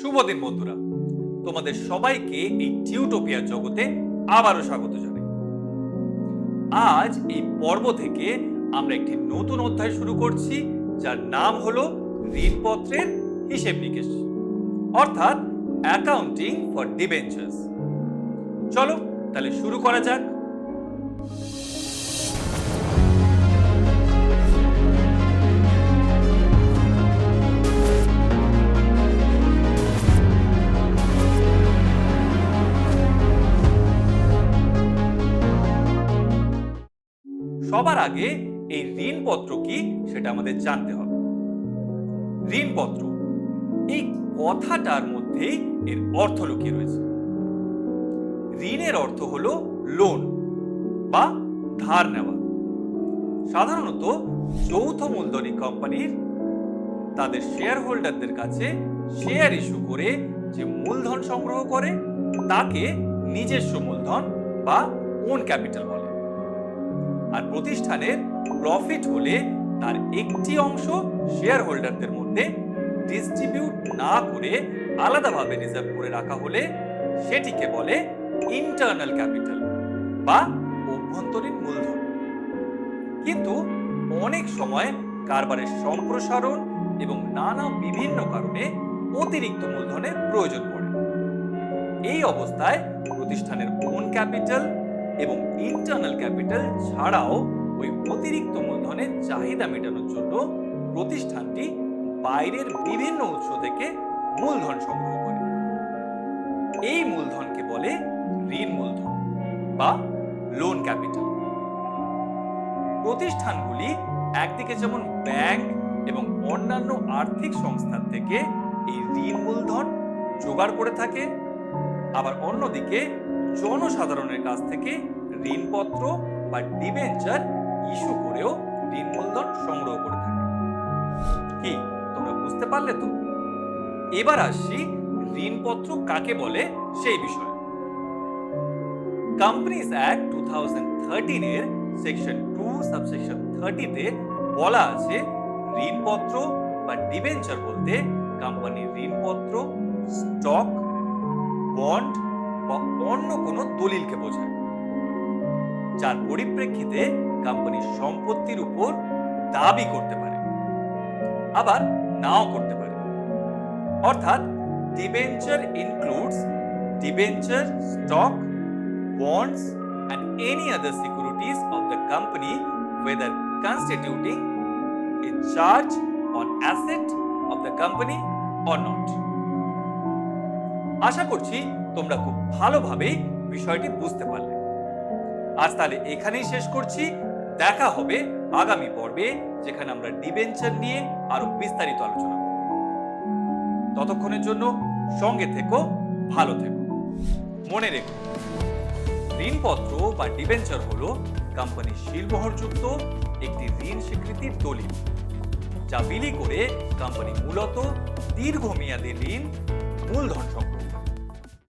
শুভ দিন, বন্ধুরা। তোমাদের সবাইকে এই টিউটোপিয়ার জগতে আবারও স্বাগত জানাই। আজ এই পর্ব থেকে আমরা একটি নতুন অধ্যায় শুরু করছি, যার নাম হলো ঋণপত্রের হিসেব নিকেশ, অর্থাৎ অ্যাকাউন্টিং ফর ডিবেঞ্চার্স চলো, তাহলে শুরু করা যাক। সবার আগে এই ঋণপত্র কি সেটা আমাদের জানতে হবে। ঋণপত্র, এই কথাটার মধ্যেই এর অর্থ লুকিয়ে রয়েছে। ঋণের অর্থ হলো লোন বা ধার নেওয়া। সাধারণত যৌথ মূলধনী কোম্পানির তাদের শেয়ার হোল্ডারদের কাছে শেয়ার ইস্যু করে যে মূলধন সংগ্রহ করে, তাকে নিজস্ব মূলধন বা ওন ক্যাপিটাল বলে। আর প্রতিষ্ঠানের প্রফিট হলে তার একটি অংশ শেয়ার হোল্ডারদের মধ্যে ডিস্ট্রিবিউট না করে আলাদাভাবে রিজার্ভ করে রাখা হলে সেটিকে বলে ইন্টারনাল ক্যাপিটাল বা অভ্যন্তরীণ মূলধন। কিন্তু অনেক সময় কারবারের সম্প্রসারণ এবং নানা বিভিন্ন কারণে অতিরিক্ত মূলধনের প্রয়োজন পড়ে। এই অবস্থায় প্রতিষ্ঠানের ওন ক্যাপিটাল এবং ইন্টারনাল ক্যাপিটাল ছাড়াও ওই অতিরিক্ত মূলধনের চাহিদা মেটানোর জন্য প্রতিষ্ঠানটি বাইরের বিভিন্ন উৎস থেকে মূলধন সংগ্রহ করে। এই মূলধনকে বলে ঋণ মূলধন বা লোন ক্যাপিটাল প্রতিষ্ঠানগুলি একদিকে যেমন ব্যাংক এবং অন্যান্য আর্থিক সংস্থার থেকে এই ঋণ মূলধন জোগাড় করে থাকে, আবার অন্যদিকে জনসাধারণের কাছ থেকে ঋণপত্র বা ডিবেঞ্চার ইস্যু করেও ঋণ মূলধন সংগ্রহ করে থাকে। কি, তোমরা বুঝতে পারলে তো? এবার আসছি ঋণপত্র কাকে বলে সেই বিষয়ে। কোম্পানিজ অ্যাক্ট টু থাউজেন্ড এর সেকশন টু সাবসেকশন থার্টিতে বলা আছে, ঋণপত্র বা ডিবেঞ্চার বলতে কোম্পানির ঋণপত্র স্টক বন্ড বা অন্য কোন দলিলকে বোঝায়। যার পরিপ্রেক্ষিতে কোম্পানির সম্পত্তির উপর দাবি করতে পারে, আবার নাও করতে পারে। অর্থাৎ debenture includes debenture stock bonds and any other securities of the company whether constituting a charge on asset of the company or not আশা করছি তোমরা খুব ভালোভাবে বিষয়টি বুঝতে পারলে। আজ তাহলে এখানেই শেষ করছি। দেখা হবে আগামী পর্বে, যেখানে আমরা ডিবেঞ্চার নিয়ে আরও বিস্তারিত আলোচনা করব। ততক্ষণের জন্য সঙ্গে থেকো, ভালো থেকো। মনে রেখো, ঋণপত্র বা ডিবেঞ্চার হলো কোম্পানির শিলমোহরযুক্ত একটি ঋণ স্বীকৃতির দলিল, যা বিলি করে কোম্পানি মূলত দীর্ঘমেয়াদী ঋণ, মূলধন সংগ্রহ